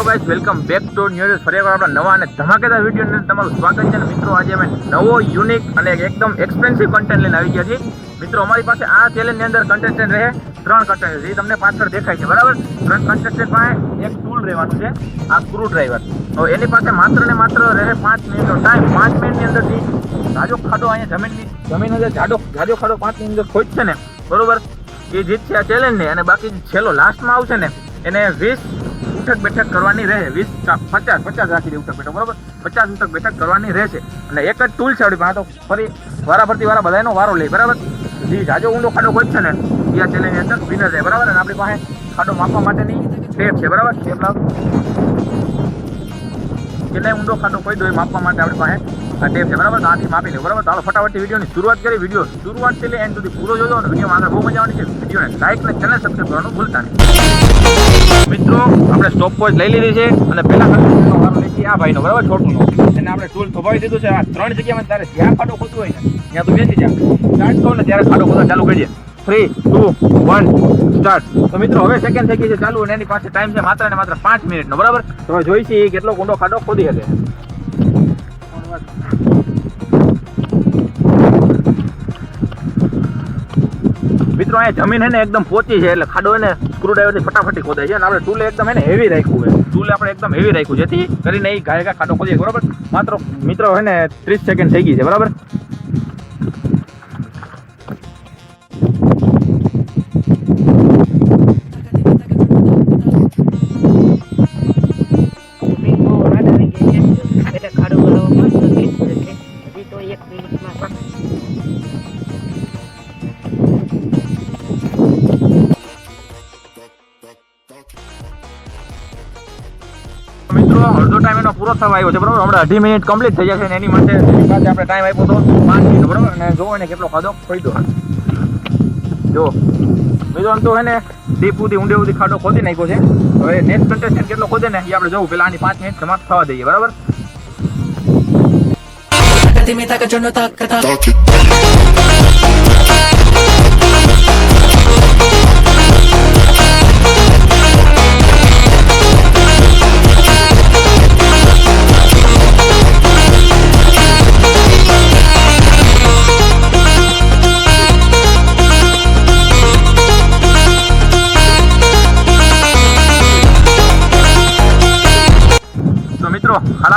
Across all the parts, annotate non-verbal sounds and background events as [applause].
Hello guys welcome back to news ફરી એકવાર આપણા નવા અને ધમાકેદાર વીડિયો અંદર તમારું સ્વાગત છે મિત્રો, આજે અમે નવો યુનિક અને એકદમ એક્સપેન્સિવ કન્ટેન્ટ લઈને આવી ગયા છીએ. મિત્રો, અમારી પાસે આ ચેલેન્જની અંદર કન્ટેસ્ટન્ટ રહે, ત્રણ કન્ટેન્ટ જે તમને પાછળ દેખાય છે, બરાબર? ત્રણ કન્ટેસ્ટન્ટ પાસે એક ટૂલ રહેવાનું છે, આ સ્ક્રૂ ડ્રાઈવર તો એની પાસે માત્ર ને માત્ર રહે પાંચ મિનિટનો ટાઈમ પાંચ મિનિટની અંદરથી જાજો ખાડો અહીંયા જમીનની, જમીન અંદર જાડો, જાજો ખાડો પાંચ મિનિટ અંદર ખોજશે ને, બરોબર? એ જીતશે આ ચેલેન્જ ને. અને બાકી છેલ્લો લાસ્ટમાં આવશે ને, એને વીસ ઉઠક બેઠક કરવાની રહે. વીસ પચાસ પચાસ રાખી દે ઉઠક બેઠક, બરોબર? પચાસ ઉઠક બેઠક કરવાની રહેશે. અને એક જ ટૂલ છે આપણી પાસે. તો ફરી વારા ફરતી વારા બધાનો વારો લે, બરાબર? જે, જાજો ઊંડો ખાડો કોઈ છે ને. એ આ ચેલેન્જની અંદર વિનર રહે, બરાબર? અને આપણી પાસે ખાડો માપવા માટેની ટેપ છે, બરાબર? ટેપ લાવ. કેટલાય ઊંડો ખાડો કોઈ દો માપવા માટે આપણી પાસે ટેપ છે, બરાબર? આથી માપી લે બરાબર? ચાલો ફટાફટથી વિડીયોની શરૂઆત કરી વીડિયો શરૂઆતથી લઈ એન્ડ સુધી પૂરો જોજો. અને વિડીયોમાં આગળ બહુ મજા આવવાની છે. વિડીયોને લાઈક અને ચેનલ સબસ્ક્રાઈબ કરવાનું ભૂલતા નહીં. મિત્રો, આપણે સ્ટોપ વોચ લઈ લીધી છે અને પહેલાં આ ભાઈનો, બરાબર? છોટુંનો. એને આપણે ટૂલ થોભાવી દીધું છે. આ ત્રણ જગ્યામાં તારે જ્યાં ખાડો ખોદવો હોય ને, ત્યાં તો બેસી જા. સ્ટાર્ટ કહો ને ત્યારે ખાડો ખોદવા ચાલુ કરીએ થ્રી ટુ વન સ્ટાર્ટ તો મિત્રો, હવે સેકન્ડ થઈ ગઈ છે ચાલુ અને એની પાસે ટાઈમ છે માત્ર ને માત્ર પાંચ મિનિટનો, બરાબર? તો હવે જોઈ છીએ કેટલો ઊંડો ખાડો ખોદી શકે. મિત્રો, અહીંયા જમીન હે ને એકદમ પોચી છે એટલે ખાડો એને સ્ક્રૂ ડ્રાઈવરથી ફટાફટી ખોદાય છે અને આપણે ટૂલ એકદમ એને હેવી રાખ્યું છે. ટૂલ આપણે એકદમ હેવી રાખ્યું જેથી કરીને એ ગા ખાડો ખોદીએ, બરાબર? માત્ર મિત્રો હે ને ત્રીસ સેકન્ડ થઈ ગઈ છે, બરાબર? જમીન બહુ અડધો ટાઈમ એનો પૂરો થવા આવ્યો છે બરાબર હમણાં અઢી મિનિટ કમ્પ્લીટ થઈ જશે અને એની માટે આપણે ટાઈમ આપ્યો હતો પાંચ મિનિટ બરાબર અને જોવો ને કેટલો ખાધો ખોઈ જો મિત્રો આમ તો હે ને ડીપ સુધી ઊંડે સુધી ખાડો ખોદી નાખ્યો છે હવે નેક્સ્ટ કન્ટેસ્ટન્ટ કેટલો ખોદે ને એ આપણે જોવું પેલા આની પાંચ મિનિટ સમાપ્ત થવા દઈએ બરાબર Dime taca,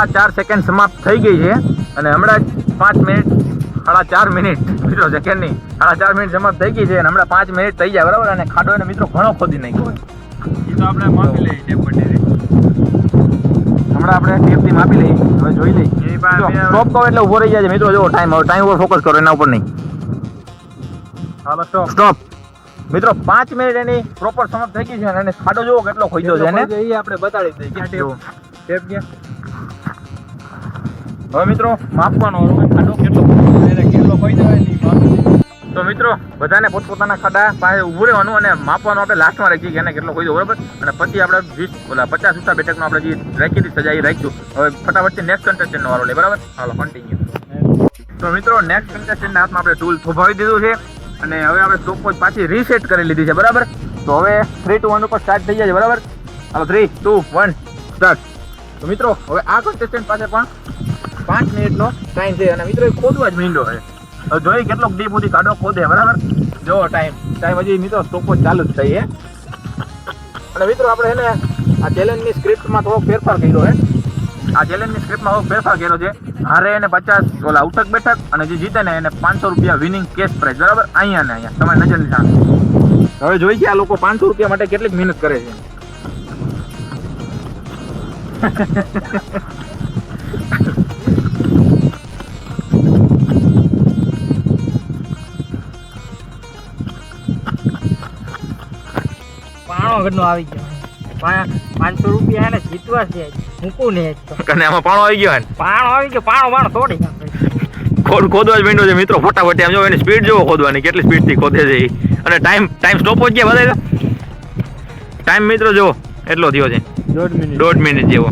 સાડા ચાર સેકન્ડ સમાપ્ત થઈ ગઈ છે અને હમણાં જ પાંચ મિનિટ સાડા ચાર મિનિટ મિત્રો સેકન્ડ નહીં સાડા ચાર મિનિટ સમાપ્ત થઈ ગઈ છે અને હમણાં પાંચ મિનિટ થઈ જાય બરાબર? અને ખાડો એને મિત્રો ઘણો ખોદી નાખ્યો એ તો આપણે માપી લઈએ ટેપ હમણાં આપણે ટેપથી માપી લઈએ. હવે જોઈ લઈએ. સ્ટોપ કહો એટલે ઊભો રહી જાય છે મિત્રો. જો ટાઈમ હવે ટાઈમ ઉપર ફોકસ કરો એના ઉપર નહીં. હાલો સ્ટોપ સ્ટોપ મિત્રો પાંચ મિનિટ એની પ્રોપર સમાપ્ત થઈ ગઈ છે અને ખાડો જોવો કેટલો ખોદ્યો છે એને. આપણે બતાડી દઈએ. ક્યાં જુઓ. ટેપ ક્યાં? હવે મિત્રો માપવાનો ખાડો કેટલો? કેટલો માપી દઈએ. તો મિત્રો બધાને પોતપોતાના ખાડા પાસે ઊભું રહેવાનું અને માપવાનું આપણે લાસ્ટમાં રાખીએ કે એને કેટલો કોઈ બરાબર? અને પછી આપણે વીસ ઓલા પચાસ ઉઠા બેઠકનો આપણે જે રાખી હતી સજા એ રાખ્યું. હવે ફટાફટથી નેક્સ્ટ કન્ટેસ્ટન્ટનો વારો લે બરાબર? હાલો કન્ટિન્યુ તો મિત્રો નેક્સ્ટ કન્ટેસ્ટન્ટના હાથમાં આપણે ટૂલ થોભાવી દીધું છે અને હવે આપણે ચોખ્ખો પાછી રીસેટ કરી લીધી છે બરાબર? તો હવે થ્રી ટુ વન ઉપર સ્ટાર્ટ થઈ જાય છે બરાબર? હાલો થ્રી ટુ વન સ્ટાર્ટ તો મિત્રો હવે આ કન્ટેસ્ટન્ટ પાસે પણ પાંચ મિનિટનો ટાઈમ છે. અને મિત્રો ખોદવા જ મીંડો છે. હવે જોઈએ કેટલોક ડીપ સુધી કાઢો ખોદે, બરાબર? જો ટાઈમ ટાઈમ હજી મિત્રો સ્ટોપો ચાલુ જ થઈ અને મિત્રો, આપણે એને આ ચેલેન્જની સ્ક્રિપ્ટમાં થોડો ફેરફાર કર્યો છે. આ ચેલેન્જની સ્ક્રિપ્ટમાં થોડો ફેરફાર કર્યો છે. હારે એને પચાસ ઓલા ઉઠક બેઠક અને જે જીતે ને એને પાંચસો રૂપિયા વિનિંગ કેશ પ્રાઇઝ બરાબર? અહીંયા ને અહીંયા. તમારી નજરની સામે. હવે જોઈ છે આ લોકો પાંચસો રૂપિયા માટે કેટલીક મહેનત કરે છે. પાણો [laughs] ઘરનો આવી ગયો. પાંચસો રૂપિયા એને જીતવા છે. મૂકું ને અને આમાં પાણો આવી ગયો પાણો આવી ગયો પાણો પાણો તોડી ખોદ ખોદવા જ મીંડો છે મિત્રો. ફટાફટ આમ જો એની સ્પીડ જોવો ખોદવાની કેટલી સ્પીડથી ખોદે છે અને ટાઈમ ટાઈમ સ્ટોપ જ ગયા બધા ટાઈમ મિત્રો જુઓ એટલો થયો છે. દોઢ મિનિટ. દોઢ મિનિટ જેવો.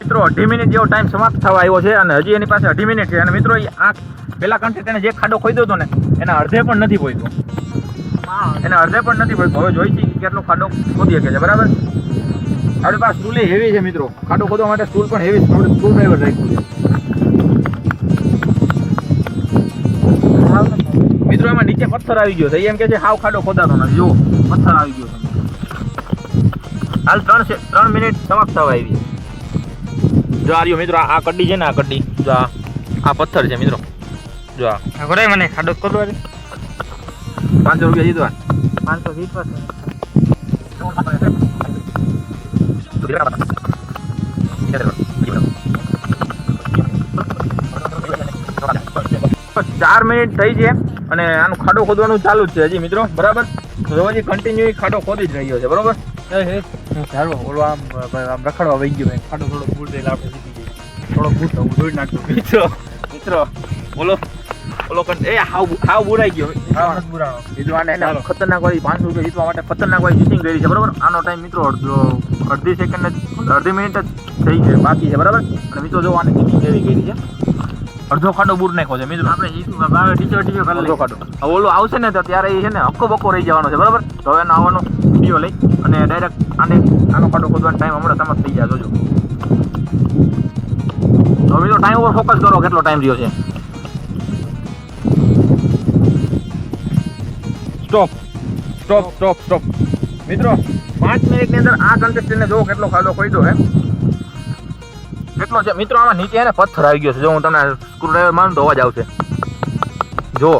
મિત્રો અઢી મિનિટ જેવો ટાઈમ સમાપ્ત થવા આવ્યો છે અને હજી એની પાસે અઢી મિનિટ છે. અને મિત્રો આ પેલા કંઠે તેને જે ખાડો ખોદ્યો હતો ને એના અડધે પણ નથી હા. એને અડધે પણ નથી પડતું હવે જોઈ છીએ કેટલો ખાડો ખોદી શકે છે બરાબર? આપણી પાસે સ્ટૂલ હેવી છે મિત્રો. ખાડો ખોદવા માટે સ્ટૂલ પણ હેવી સ્ક્રૂ ડ્રાઈવર રાખ્યું છે. મિત્રો એમાં નીચે પથ્થર આવી ગયો છે. એમ કે છે હાવ ખાડો ખોદાતો નથી. જુઓ પથ્થર આવી ગયો છે. હાલ ત્રણ ત્રણ મિનિટ સમાપ્ત થવા આવી જો આ રહ્યો મિત્રો આ કડ્ડી છે ને આ કડ્ડી. જો આ આ પથ્થર છે મિત્રો. જો આ. ઘરે મને ખાડો કરવો છે પાંચસો રૂપિયા જીતવા. પાંચસો પાસે ચાર મિનિટ થઈ છે અને આનું ખાડો ખોદવાનું ચાલુ જ છે હજી મિત્રો બરાબર? હજી કન્ટિન્યુ ખાડો ખોદી જ રહ્યો છે બરોબર? એ હે. હું ઓલો આમ આમ રખડવા વહી ગયો ખાડો થોડો ફૂટ એટલે આપણે જીતી જઈએ. થોડો ફૂટ હું જોઈ મિત્રો મિત્રો બોલો. કન- એ હાવ હાવ બુરાઈ ગયો. હાવ બુરાણો બીજું આને એને ખતરનાક વાળી પાંચસો રૂપિયા જીતવા માટે ખતરનાક વાળી ચીટિંગ કરી છે બરાબર? આનો ટાઈમ મિત્રો અડધો અડધી સેકન્ડ અડધી મિનિટ જ થઈ છે બાકી છે બરાબર? અને મિત્રો જો આને ચીટિંગ ગઈ કરી છે. અડધો ખાડો બૂર નાખ્યો છે મિત્રો. આપણે જીતું બાવે ટીચર ટીચર કરી અડધો ખાડો. હવે ઓલું આવશે ને તો ત્યારે એ છે ને હક્કો બક્કો રહી જવાનો છે બરાબર? તો હવે એનો આવવાનો વીડિયો લઈ અને ડાયરેક્ટ આને આનો ખાડો ખોદવાનો ટાઈમ હમણાં સમાપ્ત થઈ જાય જોજો. તો મિત્રો ટાઈમ ઉપર ફોકસ કરો કેટલો ટાઈમ રહ્યો છે? સ્ટોપ સ્ટોપ સ્ટોપ સ્ટોપ મિત્રો, પાંચ મિનિટની અંદર આ કન્ટેસ્ટન્ટને જો કેટલો ખાડો ખોઈડો હે કેટલો છે? મિત્રો, આમાં નીચે એને પથ્થર આવી ગયો છે. જો હું તમને સ્ક્રૂડ્રાઈવર મારું તો અવાજ આવશે. જો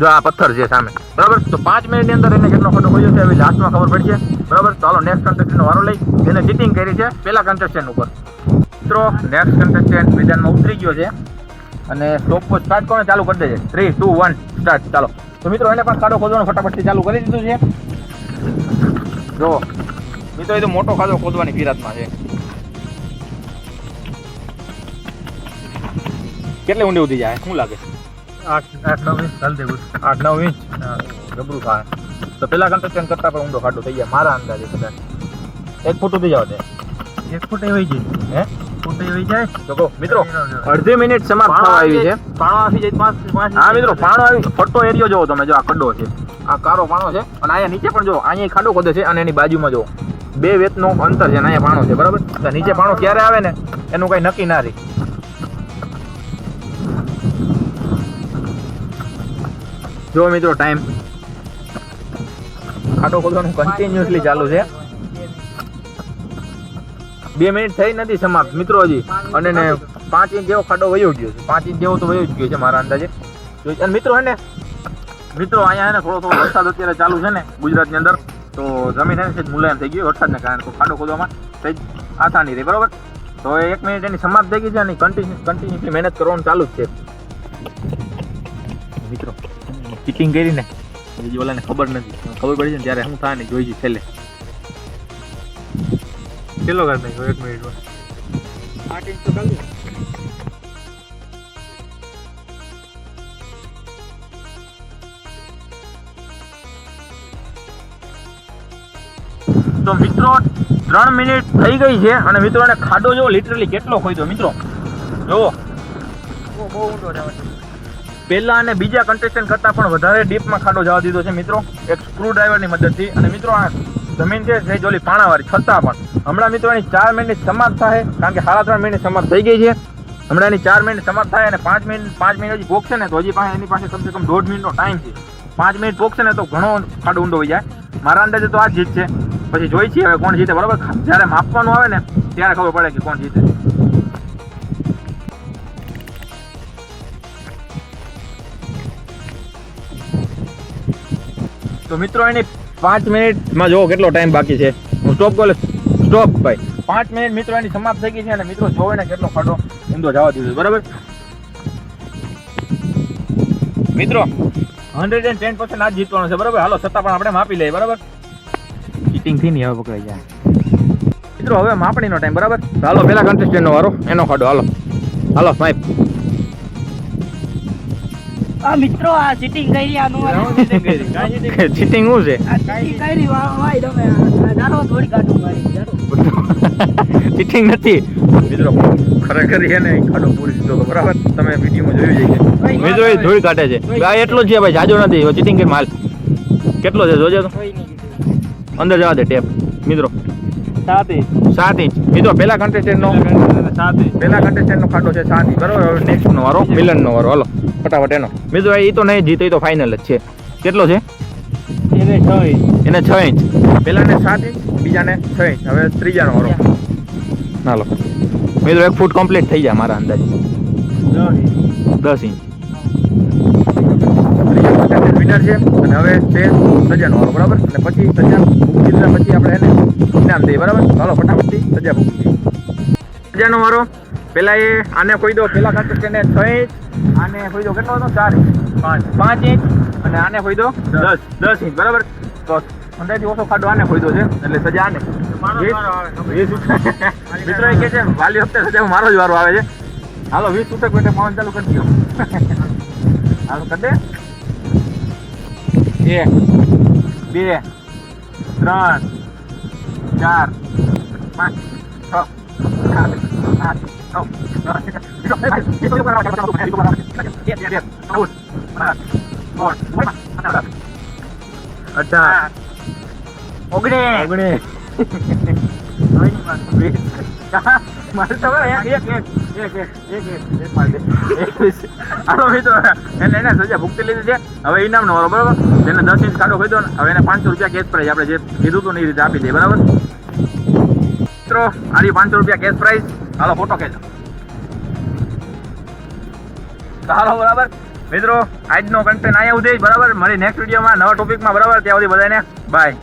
જો આ પથ્થર છે સામે. બરાબર? તો પાંચ મિનિટની અંદર એને કેટલો ખોટો ખોઈ છે એવી લાસ્ટમાં ખબર પડશે બરાબર? ચાલો નેક્સ્ટ કન્ટેસ્ટન્ટનો વારો લઈ. જેને ચીટિંગ કરી છે પેલા કન્ટેસ્ટન્ટ ઉપર. મિત્રો નેક્સ્ટ કન્ટેસ્ટન્ટ મેદાનમાં ઉતરી ગયો છે. અને સ્ટોપ સ્ટાર્ટ કરો ચાલુ કરી દેજે. થ્રી ટુ વન સ્ટાર્ટ ચાલો. તો મિત્રો એને પણ ખાડો ખોદવાનું ફટાફટથી ચાલુ કરી દીધું છે. જો મિત્રો એ તો મોટો ખાડો ખોદવાની ફિરાતમાં છે. કેટલે ઊંડી ઉધી જાય? શું લાગે? આઠ આઠ નવ ઇંચ. ચાલ દેવું આઠ નવ ઇંચ? ગબરું થાય તો પેલા કન્સ્ટ્રક્શન કરતા પણ ઊંડો ખાડો થઈ જાય મારા અંદાજે કદાચ. એક ફૂટ ઉધી જાવ તે. એક ફૂટ વહી જાય હે? મિત્રો અડધી મિનિટ સમાપ્ત થવા આવી છે. પાણો આવી જાય પાંચ પાંચ હા મિત્રો પાણો આવી ફટ્ટો એરિયો જોવો તમે જો આ કડ્ડો છે. આ કારો પાણો છે. અને અહીંયા નીચે પણ જો અહીંયા ખાડો ખોદે છે અને એની બાજુમાં જો બે વેતનો અંતર છે અને અહીંયા પાણો છે બરાબર? તો નીચે પાણો ક્યારે આવે ને એનું કઈ નક્કી ના રહી. જો મિત્રો ટાઈમ ખાડો ખોદવાનું કન્ટિન્યુઅસલી ચાલુ છે. બે મિનિટ થઈ નથી સમાપ્ત મિત્રો હજી. અને ને પાંચ ઇંચ જેવો ખાડો વયો ગયો છે. પાંચ ઇંચ જેવો તો વયો જ ગયો છે મારા અંદાજે. અને મિત્રો હે ને મિત્રો અહીંયા ને થોડો થોડો વરસાદ અત્યારે ચાલુ છે ને ગુજરાતની અંદર તો જમીન હે ને મુલાયમ થઈ ગયું વરસાદને કારણે તો ખાડો ખોદવામાં સહેજ આસાની રહી બરોબર? તો એક મિનિટ એની સમાપ્ત થઈ ગઈ છે અને કન્ટિન્યુ કન્ટિન્યુઅસલી મહેનત કરવાનું ચાલુ જ છે. મિત્રો ચીટિંગ કરીને બીજી ઓલાને ખબર નથી. ખબર પડી છે ને ત્યારે હું થાય ને જોઈ છે છેલ્લે. કેટલો કરી નાખ્યો? એક મિનિટમાં આઠ ઇંચ તો કરી તો મિત્રો, ત્રણ મિનિટ થઈ ગઈ છે અને મિત્રોને ખાડો જો લિટરલી કેટલો ખોઈદો મિત્રો? જુઓ. પહેલા અને બીજા કન્ટેસ્ટન્ટ કરતાં પણ વધારે ડીપમાં ખાડો જવા દીધો છે મિત્રો. એક સ્ક્રૂ ડ્રાઈવરની મદદથી. અને મિત્રો, આ જમીન છે જે જોલી પાણાવાળી, છતાં પણ. હમણાં મિત્રો એની ચાર મિનિટ સમાપ્ત થાય, કારણ કે સાડા ત્રણ મિનિટ સમાપ્ત થઈ ગઈ છે. હમણાં એની ચાર મિનિટ સમાપ્ત થાય અને પાંચ મિનિટ પાંચ મિનિટ હજી પોકશે ને, તો હજી પાસે એની પાસે કમસે કમ દોઢ મિનિટનો ટાઈમ છે. પાંચ મિનિટ ભોગશે ને, તો ઘણો ખાડો ઊંડો હોય જાય. મારા અંદાજે તો આ જીત છે. પછી જોઈ છીએ હવે કોણ જીતે, બરાબર? જ્યારે માપવાનું આવે ને, ત્યારે ખબર પડે કે કોણ જીતે. તો મિત્રો, એની પાંચ મિનિટમાં જોવો કેટલો ટાઈમ બાકી છે. હું સ્ટોપ કોલ સ્ટોપ ભાઈ. પાંચ મિનિટ મિત્રો એની સમાપ્ત થઈ ગઈ છે અને મિત્રો, જોવે ને કેટલો ખાડો ઊંધો જવા દીધો બરાબર? મિત્રો હંડ્રેડ એન્ડ ટેન પર્સન્ટ આજ જીતવાનું છે. બરાબર? હાલો છતાં પણ આપણે માપી લઈએ. બરાબર? ચીટિંગથી નહીં હવે પકડાઈ જાય. મિત્રો, હવે માપણીનો ટાઈમ બરાબર? હાલો, પેલા કન્ટેસ્ટન્ટનો વારો. એનો ખાડો હાલો. હાલો માઇપ આ મિત્રો આ ચીટિંગ કરી આનું. આ ચીટિંગ શું છે? ચીટિંગ કરી વાય તમે આ થોડી કાઢું મારી ચીટિંગ નથી. મિત્રો ખરેખર છે ને ખાડો પૂરી દીધો તો બરાબર? તમે વિડીયોમાં જોયું જઈએ મિત્રો એ ધોઈ કાઢે છે. આ એટલો જ છે ભાઈ જાજો નથી. ચીટિંગ કરી માલ કેટલો છે જોજે તો. અંદર જવા દે ટેપ. મિત્રો. સાત ઇંચ. સાત ઇંચ. મિત્રો પેલા contestant નો સાત ઇંચ પેલા contestant નો ખાટો છે સાત ઇંચ. બરોબર હવે નેક્સ્ટ નો વારો. મિલન નો વારો. હાલો. ફટાફટ એનો. મિત્રો એ તો નહીં જીતે તો ફાઇનલ જ છે. કેટલો છે? એને છ ઇંચ એને છ ઇંચ પહેલાને સાત ઇંચ બીજાને છ ઇંચ હવે ત્રીજાનો વારો. હાલો મિત્રો એક ફૂટ કમ્પ્લીટ થઈ જાય મારા અંદાજે. દસ ઇંચ વિનર છે. અને હવે છે સજાનો વાળો બરાબર? અને પછી સજા મૂકી પછી આપણે એને ઇનામ દઈએ બરાબર? ચાલો ફટાફટથી સજા દઈએ સજાનો વારો. પહેલાં એ આને કોઈ દો પહેલા ખાતર છે ને છ ઇંચ આને કોઈ કેટલો હતો? ચાર પાંચ. પાંચ ઇંચ અને આને કોઈ દસ. દસ. ઇંચ બરાબર? તો અંદાજથી ઓછો ખાડો આને કોઈ છે એટલે સજા આને. મિત્રો એ કહે છે વાલી વખતે સજા મારો જ વારો આવે છે. હાલો વીસ છૂટક માટે પવન ચાલુ કરી દો. હાલો કરી દે. એક બે ત્રણ ચાર પાંચ છ સાત આઠ અઢાર ઓગણીસ. તો એક એક એક એક એને એને સજા ભુગતી લીધી છે હવે ઇનામ નો બરાબર એને દસ ઇંચ કાઢો કહી દો હવે એને પાંચસો રૂપિયા કેશ પ્રાઇઝ આપણે જે કીધું હતું ને એ રીતે આપી દે બરાબર મિત્રો આરી પાંચસો રૂપિયા કેશ પ્રાઇઝ હાલો, ફોટો ખેંચો. હાલો, બરાબર. મિત્રો, આજનો કન્ટેન્ટ અહીંયા સુધી બરાબર? મળી નેક્સ્ટ વિડીયોમાં નવા ટોપિકમાં બરાબર? ત્યાં સુધી બધાને બાય